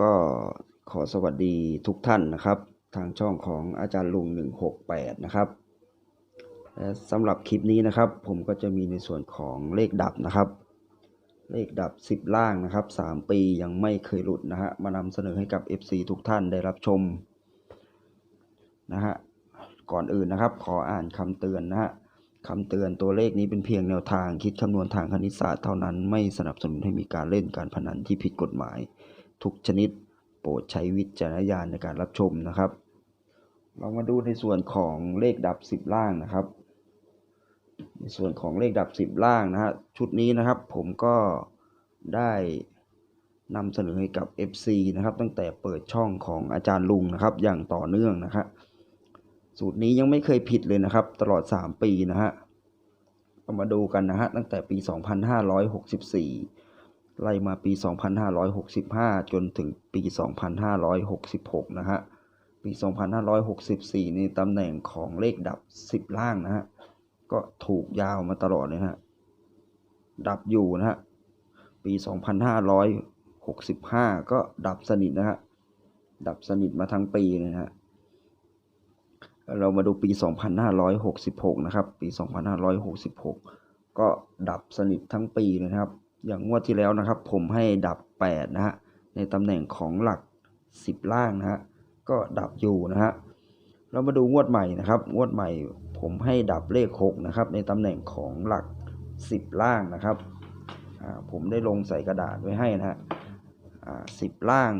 ก็ขอสวัสดีทุกท่านนะครับ ทางช่องของอาจารย์ลุง 168 นะครับและสำหรับคลิปนี้นะครับ ผมก็จะมีในส่วนของเลขดับนะครับ เลขดับ 10 ล่างนะครับ 3 ปียังไม่เคยหลุดนะฮะมานำเสนอให้กับ FC ทุกท่านได้รับชมนะฮะก่อนอื่นนะครับ ขออ่านคำเตือนนะฮะคำเตือนตัวเลขนี้เป็นเพียงแนวทางคิดคำนวณทางคณิตศาสตร์เท่านั้นไม่สนับสนุนให้มีการเล่นการพนันที่ผิดกฎหมาย ทุกชนิด โปรดใช้วิจารณญาณในการรับชมนะครับ เรามาดูในส่วนของเลขดับ 10 ล่างนะครับ ในส่วนของเลขดับ 10 ล่างนะฮะชุดนี้นะครับ ผมก็ได้นำเสนอให้กับ FC นะครับ ตั้งแต่เปิดช่องของอาจารย์ลุงนะครับ อย่างต่อเนื่องนะครับสูตรนี้ยังไม่เคยผิดเลยนะครับ ตลอด 3 ปีนะฮะเรามาดูกันนะฮะตั้งแต่ปี 2564 ไล่มาปี 2565 จนถึงปี 2566 นะฮะ ปี 2564 นี่ตำแหน่งของเลขดับ 10 ล่างนะฮะ ก็ถูกยาวมาตลอดเลยนะฮะ ดับอยู่นะฮะ ปี 2565 ก็ดับสนิทนะฮะ ดับสนิทมาทั้งปีเลยนะฮะ เรามาดูปี 2566 นะครับ ปี 2566 ก็ดับสนิททั้งปีเลยนะครับ อย่างงวดที่แล้วนะครับ ผมให้ดับ 8 นะฮะ ในตำแหน่งของหลัก 10 ล่างนะฮะ ก็ดับอยู่นะฮะ เรามาดูงวดใหม่นะครับ งวดใหม่ผมให้ดับเลข 6 นะครับ ในตำแหน่งของหลัก 10 ล่างนะครับ ผมได้ลงใส่กระดาษไว้ให้นะฮะอ่า10ล่าง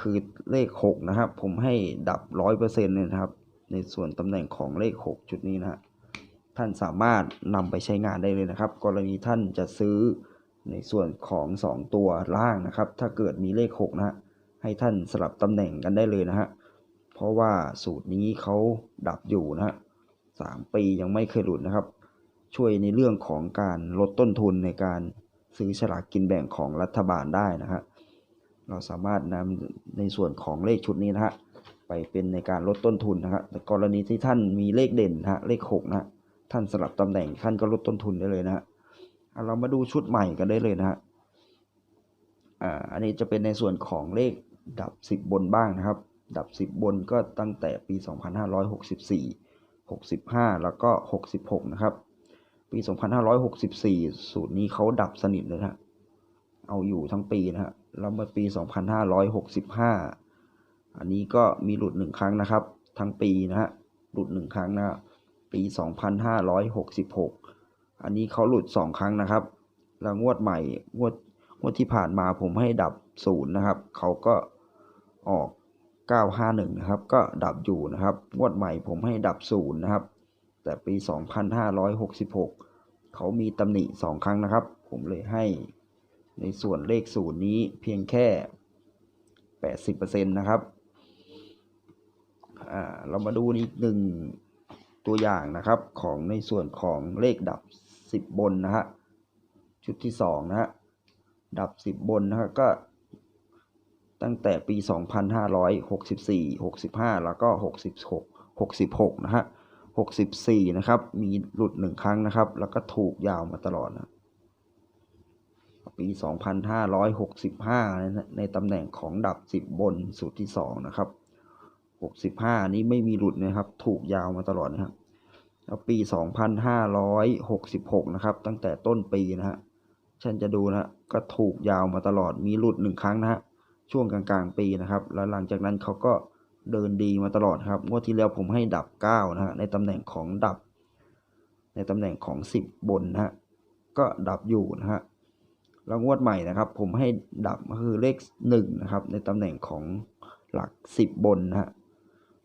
คือเลข 6 นะครับ ผมให้ดับ 100%เลยนะครับ ในส่วนตำแหน่งของเลข 6 จุดนี้นะฮะท่านสามารถนำไปใช้งานได้เลยนะครับ กรณีท่านจะซื้อ ในส่วนของ 2 ตัวล่างนะครับ ถ้าเกิดมีเลข 6 นะฮะให้ท่านสลับตำแหน่งกันได้เลยนะฮะเพราะว่าสูตรนี้เขาดับอยู่นะฮะสามปียังไม่เคยหลุดนะครับ ช่วยในเรื่องของการลดต้นทุนในการซื้อฉลากกินแบ่งของรัฐบาลได้นะฮะเราสามารถนำในส่วนของเลขชุดนี้นะฮะไปเป็นในการลดต้นทุนนะฮะแต่กรณีที่ท่านมีเลขเด่นนะฮะเลขหกนะฮะท่านสลับตำแหน่งท่านก็ลดต้นทุนได้เลยนะฮะ เอาเรามาดูชุดใหม่กันได้เลยนะฮะอ่าอันนี้จะเป็นในส่วนของเลขดับ 10 บนบ้างนะครับ ดับ 10 บนก็ตั้งแต่ปี 2564 65 แล้วก็ 66 นะครับ ปี 2564 สูตรนี้เขาดับสนิทเลยนะเอาอยู่ทั้งปีนะฮะแล้วมาปี 2565 อันนี้ก็มีหลุดหนึ่งครั้งนะครับ ทั้งปีนะฮะหลุดหนึ่งครั้งนะฮะปี 2566 อันนี้เขาหลุดสองครั้งนะครับ แล้วงวดใหม่งวดงวดที่ผ่านมาผมให้ดับศูนย์นะครับ เขาก็ออก 951 นะครับ ก็ดับอยู่นะครับ งวดใหม่ผมให้ดับศูนย์นะครับ แต่ปี 2566 เขามีตำหนิสองครั้งนะครับ ผมเลยให้ในส่วนเลขศูนย์นี้เพียงแค่ 80%นะครับอ่าเรามาดูอีกหนึ่งตัวอย่างนะครับของในส่วนของเลขดับ 10 บนนะฮะชุดที่สองนะฮะดับ 10 บนนะฮะก็ ตั้งแต่ปี 2564 65 แล้วก็ 66 66 นะฮะ 64 นะครับ มีหลุด 1 ครั้งนะครับ แล้วก็ถูกยาวมาตลอดนะปี 2565 ในในตำแหน่งของดับ 10 บนสูตรที่ 2 นะครับ 65 นี้ไม่มีหลุดนะครับ ถูกยาวมาตลอดนะครับ แล้วปี 2566 นะครับ ตั้งแต่ต้นปีนะฮะฉันจะดูนะก็ถูกยาวมาตลอดมีหลุดหนึ่งครั้งนะฮะช่วงกลางๆปีนะครับ แล้วหลังจากนั้นเขาก็เดินดีมาตลอดครับงวดที่แล้วผมให้ดับ 9 นะฮะในตำแหน่งของดับ ในตำแหน่งของ 10 บนนะฮะก็ดับอยู่นะฮะแล้วงวดใหม่นะครับ ผมให้ดับก็คือเลข1นะครับในตำแหน่งของหลัก 10 บนนะฮะ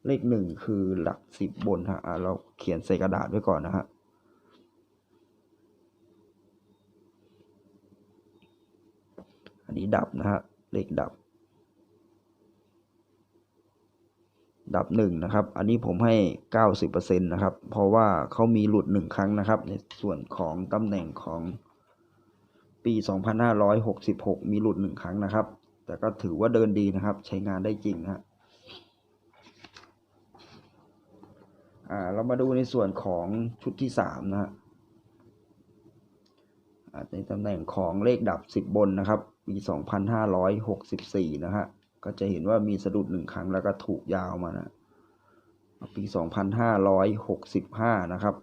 เลข1คือหลัก10บบนฮะเราเขียนใส่กระดาษไว้ก่อนนะฮะอันนี้ดับนะฮะเลขดับ ดับหนึ่งนะครับ อันนี้ผมให้เก้าสิบเปอร์เซ็นต์นะครับ เพราะว่าเขามีหลุดหนึ่งครั้งนะครับ ในส่วนของตำแหน่งของปีสองพันห้าร้อยหกสิบหกมีหลุดหนึ่งครั้งนะครับ แต่ก็ถือว่าเดินดีนะครับ ใช้งานได้จริงนะฮะ อ่าเรามาดูในส่วนของชุดที่สามนะฮะในตำแหน่งของเลขดับ10บนนะครับปี2564นะฮะก็จะเห็นว่ามีสะดุดหนึ่งครั้งแล้วก็ถูกยาวมานะปี2565นะครับ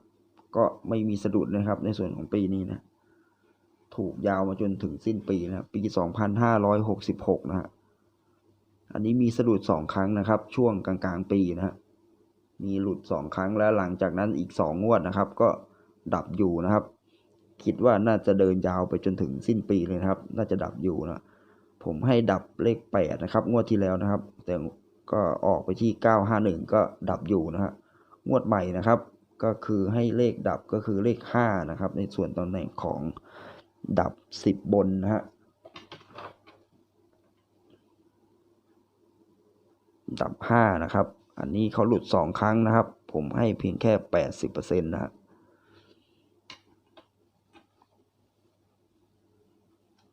ก็ไม่มีสะดุดนะครับ ในส่วนของปีนี้นะถูกยาวมาจนถึงสิ้นปีนะครับปี2566นะฮะอันนี้มีสะดุดสองครั้งนะครับ ช่วงกลางๆ ปีนะฮะ มีหลุดสองครั้งแล้วหลังจากนั้นอีกสองงวดนะครับ ก็ดับอยู่นะครับ คิดว่าน่าจะเดินยาวไปจนถึงสิ้นปีเลยนะครับ น่าจะดับอยู่นะผมให้ดับเลขแปดนะครับ งวดที่แล้วนะครับ แต่ก็ออกไปที่เก้าห้าหนึ่งก็ดับอยู่นะฮะงวดใหม่นะครับ ก็คือให้เลขดับก็คือเลขห้านะครับ ในส่วนตำแหน่งของดับสิบบนนะฮะดับห้านะครับ อันนี้เขาหลุดสองครั้งนะครับ ผมให้เพียงแค่แปดสิบเปอร์เซ็นต์นะฮะ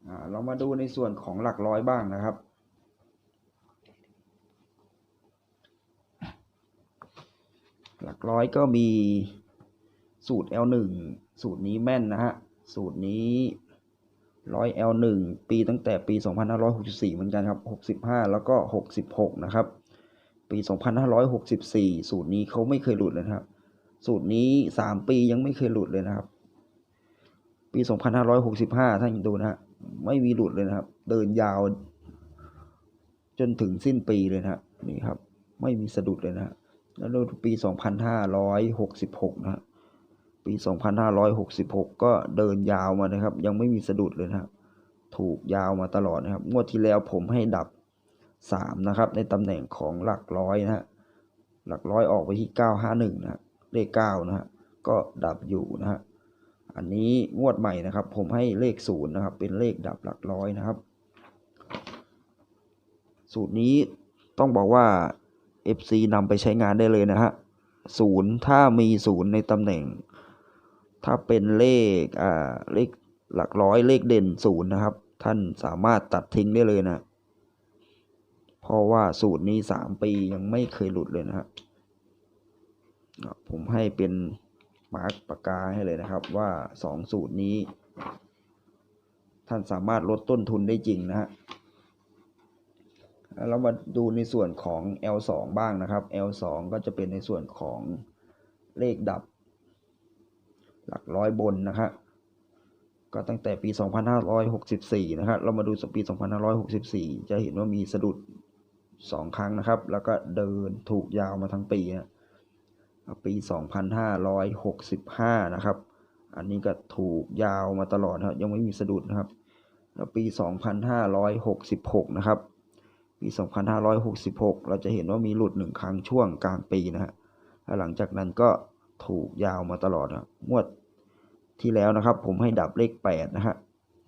อ่าเรามาดูในส่วนของหลักร้อยบ้างนะครับ หลักร้อยก็มีสูตร L1 สูตรนี้แม่นนะฮะ สูตรนี้ร้อย L1 ปีตั้งแต่ปี 2564 เหมือนกันครับ 65 แล้วก็ 66 นะครับ ปี 2564 สูตรนี้เขาไม่เคยหลุดเลยครับ สูตรนี้ 3 ปียังไม่เคยหลุดเลยนะครับ ปี 2565 ท่านดูนะฮะไม่มีหลุดเลยนะครับ เดินยาว จนถึงสิ้นปีเลยนะนี่ครับ ไม่มีสะดุดเลยนะฮะแล้วดูปี 2566นะฮะปี 2566 ก็เดินยาวมานะครับ ยังไม่มีสะดุดเลยนะครับถูกยาวมาตลอดนะครับ งวดที่แล้วผมให้ดับ 3 นะครับ ในตำแหน่งของหลักร้อยนะฮะหลักร้อยออกไปที่ 951 นะฮะเลข9นะฮะก็ดับอยู่นะฮะอันนี้งวดใหม่นะครับ ผมให้เลขศูนย์นะครับ เป็นเลขดับหลักร้อยนะครับ สูตรนี้ต้องบอกว่า FC นำไปใช้งานได้เลยนะฮะศูนย์ถ้ามีศูนย์ในตำแหน่ง ถ้าเป็นเลขอ่าเลขหลักร้อยเลขเด่นศูนย์นะครับ ท่านสามารถตัดทิ้งได้เลยนะ เพราะว่าสูตรนี้สามปียังไม่เคยหลุดเลยนะฮะอะผมให้เป็นมาร์กปากกาให้เลยนะครับ ว่าสองสูตรนี้ ท่านสามารถลดต้นทุนได้จริงนะฮะเรามาดูในส่วนของ L2 บ้างนะครับ L2 ก็จะเป็นในส่วนของเลขดับ หลักร้อยบนนะฮะก็ตั้งแต่ปี 2564 นะครับ เรามาดูปี 2564 จะเห็นว่ามีสะดุด 2ครั้งนะครับ แล้วก็เดินถูกยาวมาทั้งปีนะปี 2565 นะครับ อันนี้ก็ถูกยาวมาตลอดนะครับ ยังไม่มีสะดุดนะครับ แล้วปี 2566 นะครับ ปี 2566 เราจะเห็นว่ามีหลุดหนึ่งครั้งช่วงกลางปีนะฮะแล้วหลังจากนั้นก็ถูกยาวมาตลอดนะงวดที่แล้วนะครับ ผมให้ดับเลข 8 นะฮะ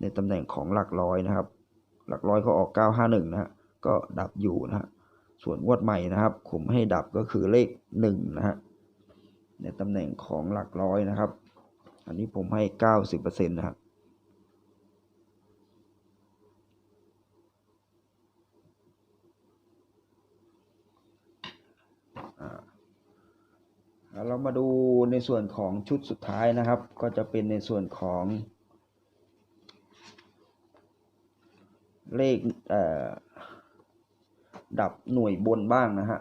ในตำแหน่งของหลักร้อยนะครับ หลักร้อยเขาออก 951 นะฮะ ก็ดับอยู่นะฮะส่วนงวดใหม่นะครับผมให้ดับก็คือเลข1นะฮะในตำแหน่งของหลักร้อยนะครับ อันนี้ผมให้ 90%นะครับแล้วเรามาดูในส่วนของชุดสุดท้ายนะครับ ก็จะเป็นในส่วนของ เลขเอ่อ ดับหน่วยบนบ้างนะฮะ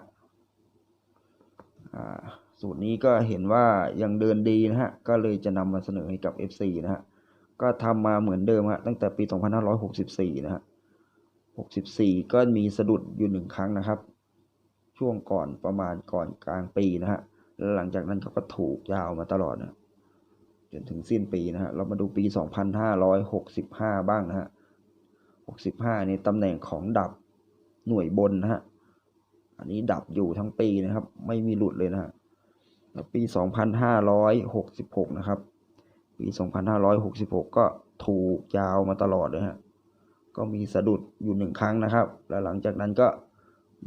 อ่าสูตรนี้ก็เห็นว่ายังเดินดีนะฮะ ก็เลยจะนำมาเสนอให้กับ FC นะฮะ ก็ทำมาเหมือนเดิมฮะ ตั้งแต่ปี 2564 นะฮะ 64 ก็มีสะดุดอยู่หนึ่งครั้งนะครับ ช่วงก่อนประมาณก่อนกลางปีนะฮะแล้วหลังจากนั้นเขาก็ถูกยาวมาตลอดนะจนถึงสิ้นปีนะฮะ เรามาดูปี 2565 บ้างนะฮะ 65 ในตำแหน่งของดับ หน่วยบนนะฮะ อันนี้ดับอยู่ทั้งปีนะครับ ไม่มีหลุดเลยนะฮะแล้วปี 2566 นะครับ ปี 2566 ก็ถูกยาวมาตลอดเลยฮะ ก็มีสะดุดอยู่หนึ่งครั้งนะครับ แล้วหลังจากนั้นก็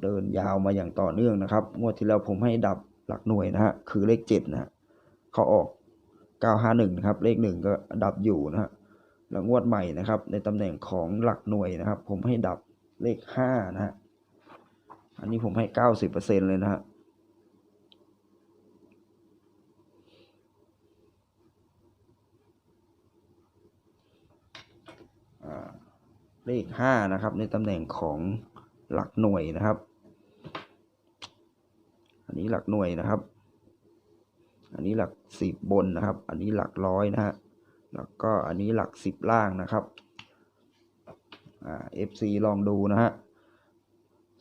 เดินยาวมาอย่างต่อเนื่องนะครับ งวดที่แล้วผมให้ดับหลักหน่วยนะฮะ คือเลขเจ็ดนะฮะเขาออก 951 นะครับ เลขหนึ่งก็ดับอยู่นะฮะ แล้วงวดใหม่นะครับ ในตำแหน่งของหลักหน่วยนะครับ ผมให้ดับ เลขห้านะฮะ อันนี้ผมให้90%เปอร์เซ็นเลยนะฮะ เลขห้านะครับ ในตำแหน่งของหลักหน่วยนะครับ อันนี้หลักหน่วยนะครับ อันนี้หลักสิบบนนะครับ อันนี้หลักร้อยนะฮะ แล้วก็อันนี้หลักสิบล่างนะครับ อ่า FC ลองดูนะฮะ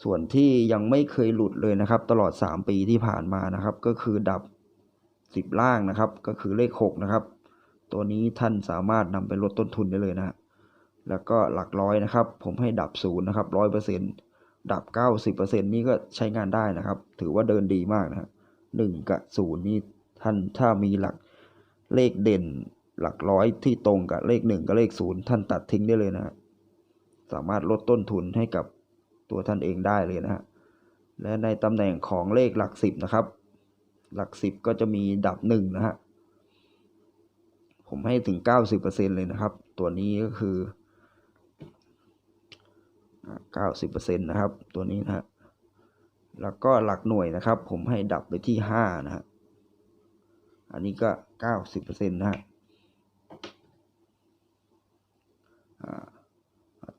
ส่วนที่ยังไม่เคยหลุดเลยนะครับ ตลอด 3 ปีที่ผ่านมานะครับ ก็คือดับ 10 ล่างนะครับ ก็คือเลข 6 นะครับ ตัวนี้ท่านสามารถนำไปลดต้นทุนได้เลยนะฮะแล้วก็หลักร้อยนะครับ ผมให้ดับศูนย์นะครับร้อยเปอร์เซ็นดับ90%นี่ก็ใช้งานได้นะครับ ถือว่าเดินดีมากนะฮะหนึ่งกับศูนย์นี่ท่านถ้ามีหลักเลขเด่น หลักร้อยที่ตรงกับเลขหนึ่งกับเลขศูนย์ท่านตัดทิ้งได้เลยนะฮะ สามารถลดต้นทุนให้กับตัวท่านเองได้เลยนะฮะและในตำแหน่งของเลขหลักสิบนะครับ หลักสิบก็จะมีดับหนึ่งนะฮะผมให้ถึง 90%เลยนะครับ ตัวนี้ก็คืออ่า90%นะครับ ตัวนี้นะฮะแล้วก็หลักหน่วยนะครับ ผมให้ดับไปที่ 5 นะฮะอันนี้ก็ 90%นะฮะ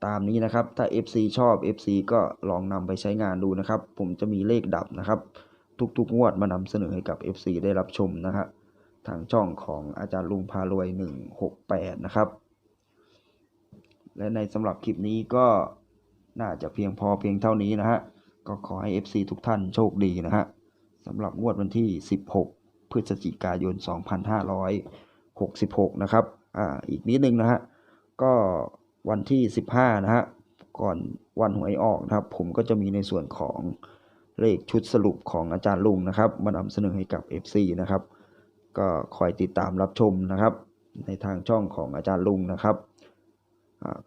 ตามนี้นะครับ ถ้า FC ชอบ FC ก็ลองนำไปใช้งานดูนะครับ ผมจะมีเลขดับนะครับ ทุกๆงวดมานำเสนอให้กับ FC ได้รับชมนะฮะทางช่องของอาจารย์ลุงพารวย 168 นะครับ และในสำหรับคลิปนี้ก็น่าจะเพียงพอเพียงเท่านี้นะฮะ ก็ขอให้ FC ทุกท่านโชคดีนะฮะสำหรับงวดวันที่ 16 พฤศจิกายน 2566 นะครับ อ่า อีกนิดนึงนะฮะ ก็ วันที่ 15 นะฮะ ก่อนวันหวยออกนะครับ ผมก็จะมีในส่วนของเลขชุดสรุปของอาจารย์ลุงนะครับ มานำเสนอให้กับ FC นะครับ ก็คอยติดตามรับชมนะครับ ในทางช่องของอาจารย์ลุงนะครับ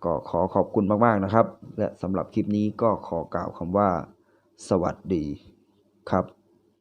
ก็ขอขอบคุณมาก ๆ นะครับ และสำหรับคลิปนี้ก็ขอกล่าวคำว่า สวัสดีครับ